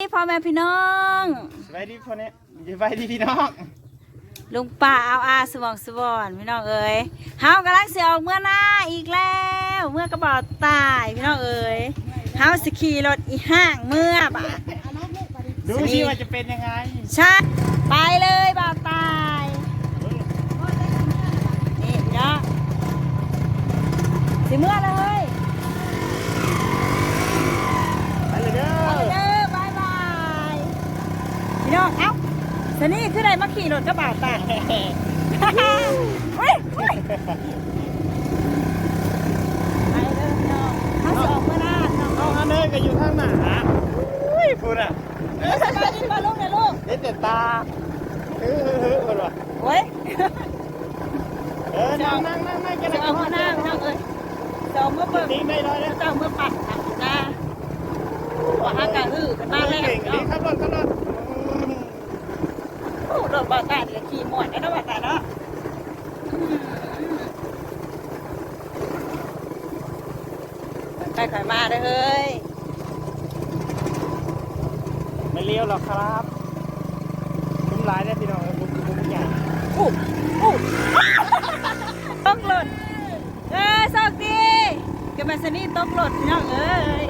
พ่อแม่พี่น้อง สบายดีพ่อเนี่ยสบายดีพี่น้องลุงป่าเอาอาสวองสวอนพี่น้องเอ๋ยเฮากำลังเสียออกเมื่อหน้าอีกแล้ว เมื่อกระบอกตายพี่น้องเอ๋ยเฮาสขี่รถอีห้างเมื่อบ่าดูสิว่าจะเป็นยังไงใช่ไปเลยบ่าวตายนี่พี่น้องสิเมื่อเลย ไปเลยเด้ ไป อ เด้อบายบายพี่น้องเอ้าสนี่คือได้ มาขี่รถกระบะตายเฮ้ยเฮ้ยไปเด้อน้องเขาสิออกเมื่อหน้าน้องน้องอันเนยก็อยู่ข้างหน้าอุ้ยพูดอะสบายดีป่ะลูกเนี่ยลูกเด็ดแต่ตาเฮ้ยเฮ้ยพูดว่ะโอ้ยเออนั่งนั่งนั่งนั่งจะจะออกเมื่อหน้าพี่น้องเอ้ยจะออกเมื่อเปิดทิ้งได้เลยนะจะออกเมื่อปัดอะนะว่าอากาศฮือกันมาแล้วเก่งดีเนาะครับรถครับรถ โอ้รถบ่าวตายเดี๋ยวขี่หมวดได้เนาะบ่าวตายเนาะไปขายมาเด้อเฮ้ย ไม่เลี้ยวหรอกครับคุ้มหลายได้พี่น้องคุ้มคุ้มใหญ่อู้อู้ตกหล่นเออสวัสดีกับแมสนี่ตกหล่นพี่น้องเอ้ย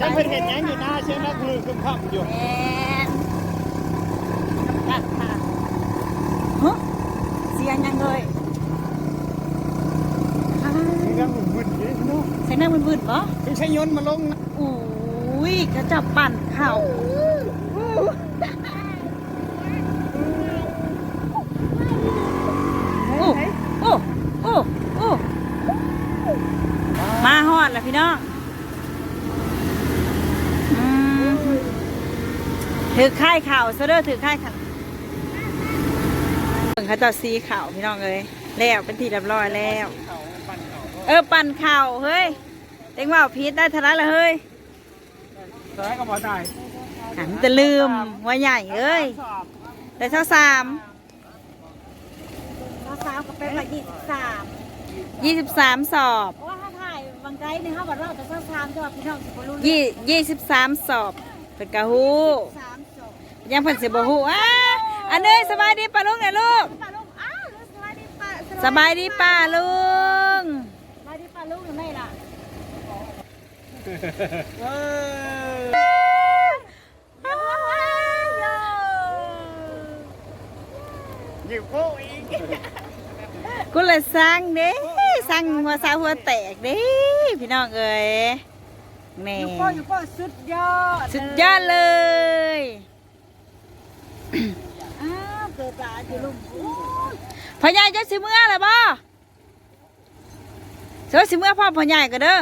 จังเป็นเห็นยังอยู่หน้าเชื่อนักลือคุ้มข้ามอยู่แมนจัดค่ะฮะเสียงยังเลยอ้าวยังหมุนหมุนอยู่พี่น้องใส่หน้ามึนๆปะไม่ใช่ยนต์มาลงนะอุ้ยกระจับปั่นเข่าโอ้โอ้โอ้โอ้มาฮอดแล้วพี่น้องอืม ถือค่ายข่าวซะเด้อถือค่ายข่าวเพิ่งเขาเจะซีข่าวพี่น้องเลยแล้วเป็นที่เรียบร้อยแล้วเขาปั่นเขาเออปั่นเข่าเฮ้ยเต็งว่าพีทได้เท่านั้นละเฮ้ยตอนแรกก็บอกได้หันจะลืมว่าใหญ่เอ้ยสอบได้เท่าสามภาษาก็เป็นมายี่สิบสามยี่สิบสามสอบเพราะว่าถ้าถ่ายบางไกด์เนี่ยเขาบอกว่าแต่ภาษาจะว่าพี่น้องสิบรู้ยี่ยี่สิบสามสอบ เป็นกะฮูสามจบยังเพิ่นสิบ่ฮู้อะอันนี้สบายดีป้าลุงเนี่ยลูกป้าลุงอ้าวสวัสดีป้าสบายดีป้าลุงสบายดีป้าลุงหรือไม่ล่ะเอออยู่โก้อีกกูเลยสั่งเด้สั่งหัวสาวหัวแตกเด้พี่น้องเอ้ย แหม่อยู่ป้ออยู่ป้อสุดยอดสุดยอดเลยอ้าวเกิดปลาอยู่ลุงพ่อใหญ่จะสิเมื่อเลยบ่เสือสิเมื่อพ่อพ่อใหญ่ก็เด้อ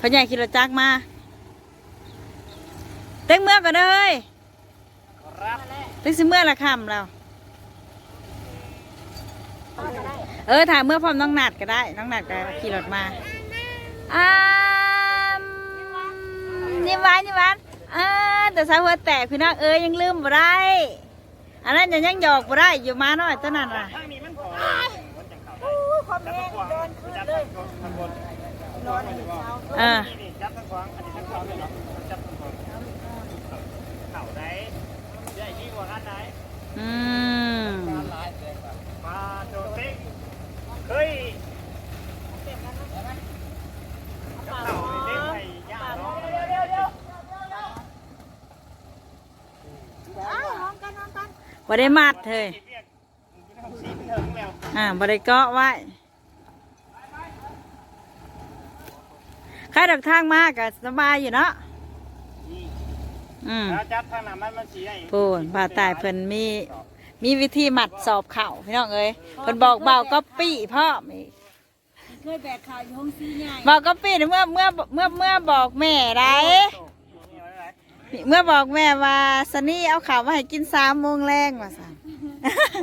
พ่อใหญ่ขี่รถจักรมา เต็งเมื่อก็เด้อเฮ้ยครับเต็งสิเมื่อละคำเราเออถ่ายเมื่อพร้อมน้องนัดก็ได้ น้องนัดก็ขี่รถมาอ่าม นี่หวานนี่หวานอ่าแต่สาวหัวแตกพี่น้องเอ้ยยังลืมบ่ได้อันนั้นยังยังหยอกบ่ได้อยู่มาหน่อยตัวนั้นน่ะทางนี้มันขอความแม่เดินขึ้นจับเลยทางบนนอนในเช้าเออนี่นี่จับทางขวางอันนี้ทางขวางเลยเนาะจับทางขวางเข่าไหนใหญ่ยิ่งกว่าอันไหนอืม มาโดนเต็งเคยเข่าเต็งไทยยากเนาะ อ้าวน้องกันน้องกัน บ่ได้มัดเฮ้ยเรียกสีเถิงแล้วอ่าบ่ได้เกาะไว้ค่าดอกทางมากก็สบายอยู่เนาะอืมถ้าจับทางนั้นมันมันสีได้พูนบ่าตายเพิ่นมี มีวิธีหมัดสอบเข่าพี่น้องเอ้ยเพิ่นบอกเบาก็ปี้พ่อมอีกเคยแบกข่าวอยู่ห้องซีใหญ่เบาก็ปี้เมื่อเมื่อเมื่อเมื่อบอกแม่ไรเมื่อบอกแม่ว่าสนี่เอาข่าวมาให้กินสามโมงแรงว่าสั่น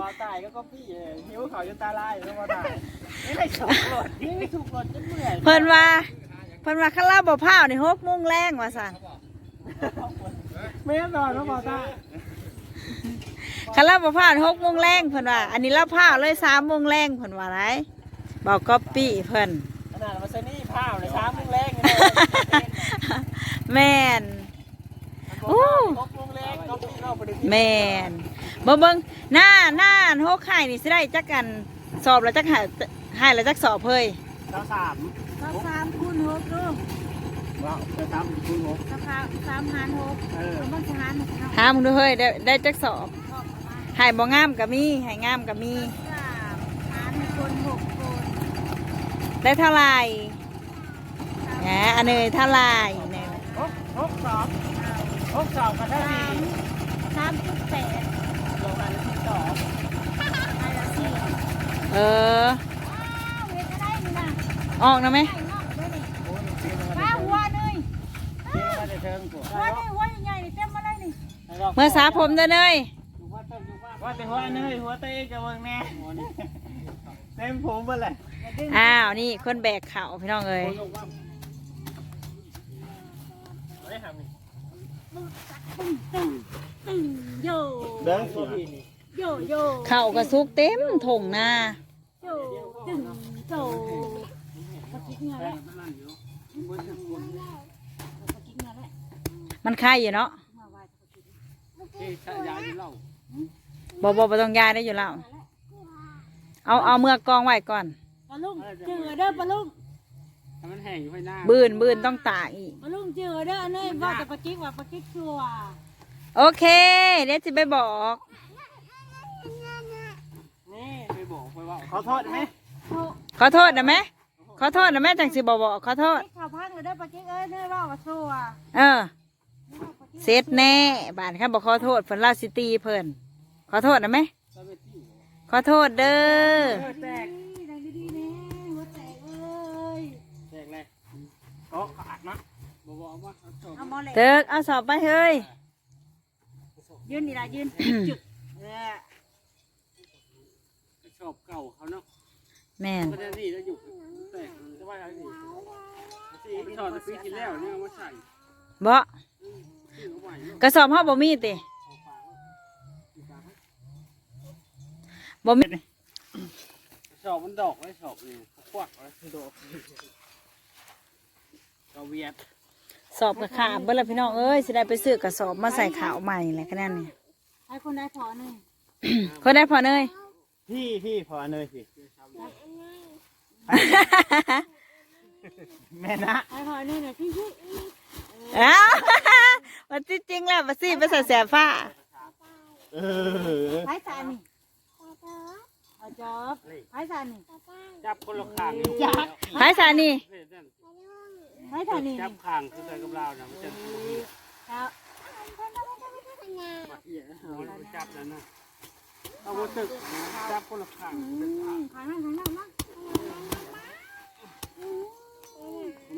ว่าตายก็ก็พี่หิวเขาจนตาลายแล้วว่าตายไม่ได้ถูกหลดไม่ถูกหลดจนเมื่อยเพิ่นว่าเพิ่นว่าข้าราบ่พร้าวนี่หกโมงแรงว่าสั่นไม่แน่นอนว่าว่าตายข้าราบ่พร้าวนี่หกโมงแรงเพิ่นว่า อันนี้เราพร้าวเลยสามโมงแรงเพิ่นว่าไรบอกก็ปี้เพิ่นเนาดมาซนี่ผ้าเลยช้ามุงแรงเลยแม่นโอ้ต กมุงแรงตกปีนอกไปดึงแม่นบ่เบิ่งหน้าหน้าโฮกไข่นี่สิได้จักกันสอบแล้วจักหาให้แล้วจักสอบเฮ้ยเก้าสามสามสามคูณหกดูว้าวเก้าสามคุณหกราคาสามหารหกเออเอาบ้างสหารหกหามึงดูเฮ้ยได้ได้จักสอบบอกมาให้บ่งามก็มีให้งามก็มีสามหารคนหกคนได้เท่าไหร่แหมอันเนยเท่าไหร่เนยหกหกสอง หกสองกันได้สาสี่มสามจุดแปดลงมาที่สองไปละสี่เอออ้าวเวทก็ได้นี่นะออกนะไหมไก่นอกด้วยนี่โอ้ยเจ๊มาป้าหัวเลยเจ๊มาได้เทิงกูหัวนี่หัวใหญ่ๆนี่เต็มมาเลยนี่เมื่อสาผมเด้อเนยว่าแต่หัวเนยหัวเต้จะเบิ่งแน่เต็มผมเบิ่งเลยอ้าวนี่คนแบกเขาพี่น้องเอ้ย โยเดินตัวพี่นี่โยโยเข่ากระซุกเต็มถงหน้าโยตึ้งโจปะกิ๊กเงาแล้วปะกิ๊กเงาแล้วมันคายอยู่เนาะมาไหว้ปะกิ๊กเจ๊ชายาอยู่เล่าบ่บ่บ่ต้องยายได้อยู่แล้ว เอาเอาเมื่อกองไว้ก่อน ปลาลุงเจอเด้อปลาลุง ถ้ามันแห้งอยู่ไฟหน้าบืนบืนต้องตากอีกปลาลุงเจอเด้ออันนี้ว่าแต่ปะกิ๊กว่าปะกิ๊กชัวโอเค เดี๋ยวจะไปบอก นี่ไปบอกไปว่าขอโทษไหมโอ้ขอโทษนะแม่ขอโทษนะแม่จังสิบอกบอกขอโทษข่าวพังเลยเด้อปะกิ๊กเอ้ยเด้อว่าว่าชัวเออ เสร็จแน่บ้านค่ะบอกขอโทษเพิ่นเล่าสิตีเพิ่นขอโทษนะแม่ขอโทษเด้อแตก ก็ขาดนะบอกว่าว่าเขาชอบเอาหมอเลยเติกเอาสอบไปเฮ้ย ยืนนี่ละยืน จุดเออชอบเก่าเขาเนาะแม่นประเด็นนี้แล้วอยู่แตกจะว่าอะไรนี่สิชอบจะซื้อกินแล้วเนี่ยเอามาใส่บ่ซื้อเอาไว้เนาะกระสอบเฮาบ่มีติบ่มี ชอบมันดอกไว้ชอบนี่ควักไว้ดอก กเวียดสอบกระขาบเบิ่ละพี่น้องเอ้ยสิได้ไปซื้อกระสอบมาใส่ขาวใหม่แหละก็นั่นนี่ ให้คนได้พอหนึ่งคนได้พอเนย พี่พี่พอเนยสิแม่นะให้พอหนึ่งเนี่ยพี่พี่อ้าวมันจริงๆแล้วมาสิไปใส่แสบฟ้า เออไผ่สานี่เอาจอบไผ่สานี่จับคนละข้างไผสานี่ ไผ่สานี่จับข้างคือกันกับเรานะมันจะครับมันจับนั่นนะเอาวัตึกจับคนละข้างขายนั่งขายนั่งมั้ง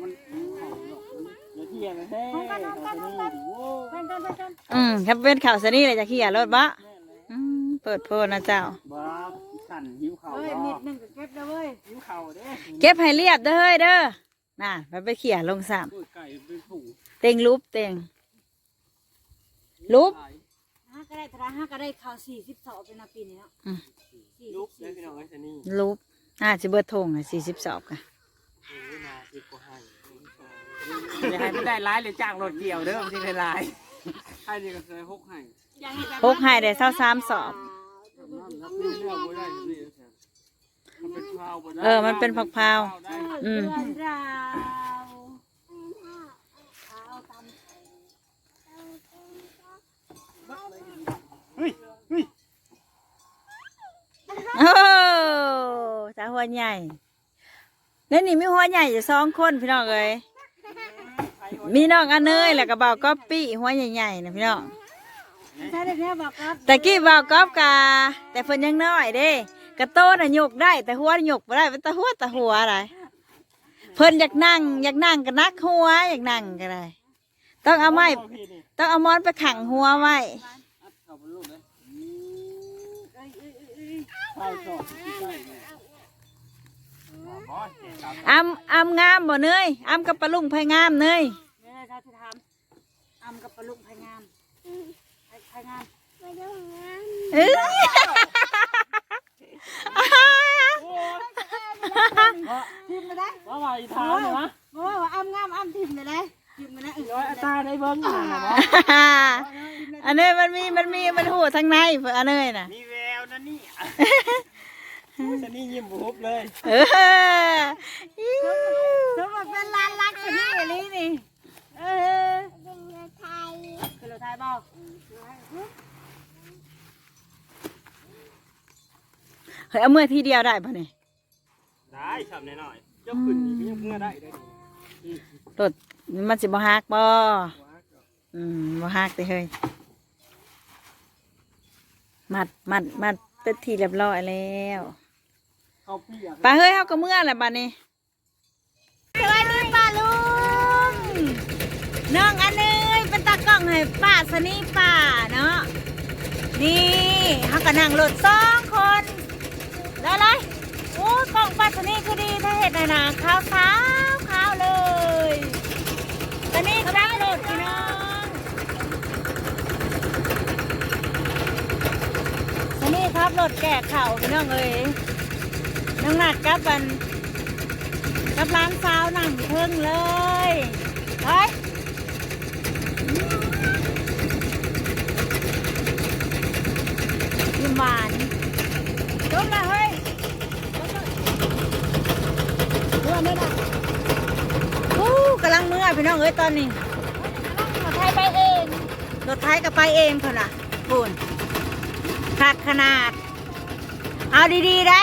มันเขาหรอกอย่าเที่ยงเลยเฮ้ยนี่โว้เพิ่นเพิ่นเพิ่นเพิ่นอืมถ้าเป็นข่าวสนี่เลยจะขี้ยารถบะอืมเปิดโพนะเจ้าบ้าสั่นหิวเข่าเอ้ยนิดหนึ่งก็เก็บได้เว้ยหิวเข่าเด้เก็บให้เรียบเด้อเฮ้ยเด้อ น่ะไปไปเขี่ยลงสามไก่เป็นผูเต็งรูปเต็งรูปห้าก็ได้ตราห้าก็ได้ข่าวสี่สิบสองเป็นนาปีนี้เนาะอืมสี่ลูสิกบได้พี่น้องไอ้ชนี่รูปอ่าจะเบิดทงอะสี่สิบสอบค่ะมาสิบกว่าให้อย่าให้ไม่ได้ร้ายเลยจ้างรถเกี่ยวเด้อมันที่ได้ร้ายให้นี่ก็เคยหกให้พกให้ได้เท่าสามสอบรับนี่ เลือกไว้ได้นี่มันเป็นข้าวบ่ได้เออ มันเป็นผักพราวได้อืมเดือนราวข้าวตำเฮ้ยเฮ้ยโอ้ตาหัวใหญ่ในนี่มีหัวใหญ่อยู่สองคนพี่น้องเอ้ยมีน้องอันเนยแล้วก็บ่าวก๊อปปี้หัวใหญ่ๆนะพี่น้องใช่เลยแค่บอกครับ แต่กี้บ่าวก๊อปกาแต่เพิ่นยังน้อยเด้ กระโตน่ะยกได้ แต่หัวหยกบ่ได้เป็นตาหัวตาหัวอะไรเพิ่นอยากนั่ง อยากนั่งก็นักหัวอยากนั่งก็ได้ต้องเอาไม้ต้องเอามอนไปขังหัวไว้เข้าบนลูกเลยข้าวสดที่ใกล้เนี่ยอ๋อเจ็ดครับอำอำงามบ่เนยอำกับปลาลุงไผงามเนยเนี่ยเราจะทำอำกับปลาลุกไผ่งามไผ่ไผ่งามเอ้ย ทิมไปได้ว่าว่าอีทานเลยวะโอ้ว่าอ้ำงามอ้ำทิมไปได้ทิมไปได้ร้อยอัตาได้เบิ้งน่ะนะอันนี้มันมีมันมีมันหูทั้งในเพื่ออันนี้น่ะมีแววนะนี่ฉันนี่ยิ้มบุบเลยเออสมบัติเป็นร้านรักคนนี้อย่างนี้นี่เออคือเราไทยบอก เฮ้ยเอามือทีเดียวได้ปะเนี่ยได้ทำหน่อยๆเจ้าขึ้นนี่ก็ยังเมื่อได้ได้รถมันสิบ่ฮักบ่อืมบ่ฮักติเฮ้ยมัดมัดมัดเป็นทีเรียบร้อยแล้วเขาเปียกไปเฮ้ยเฮาก็เมื่อแหละบัดนี้สวัสดีป้าลุงน้องอันเอ้ยเป็นตากล้องให้ป้าสนีป้าเนาะนี่เฮาก็นั่งรถสองคนได้เลยโอ้ย กล้องป้าสนีคือดีถ้าเห็ดน่ะนะขาวขาวขาวเลยสนีครับรถพี่น้องสนีครับรถแก่เข่าพี่น้องเอ้ยน้องหนัดกับบันกับร้านสาวนั่งเพิ่งเลยเฮ้ยยิ้มหวานจบละเฮ้ยเมื่อนี่นะอู้กำลังเมื่อพี่น้องเอ้ยตอนนี้รถไทยไปเองรถไทยก็ไปเองเถอะนะคุณขาดขนาด เอาดีๆได้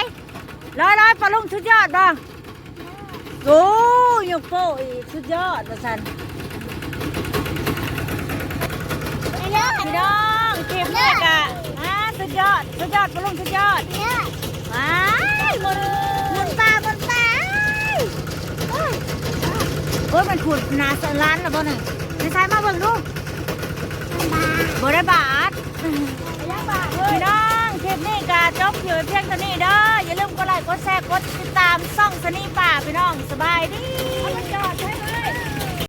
ร้อยร้อยปลาลุงสุดยอดบ้างโอ้ยกโป้อีกสุดยอดประสันพี่น้องเก็บเลยกะอ่าสุดยอดสุดยอดปลาลุงสุดยอดว้ายหมุนหมุนปลาหมุนปลาโอ้ย โอ้ยมันขุดหนาสล้านแล้วบ่หนึ่งไม่ใช่มาเบิ่งดูบ่ได้บาทพี่น้องคลิปนี้ก็จบอยู่เพียงเท่านี้เด้ออย่าลืมกดไลค์กดแชร์กดติดตามช่องสนีป่าพี่น้องสบายดีจอดใช่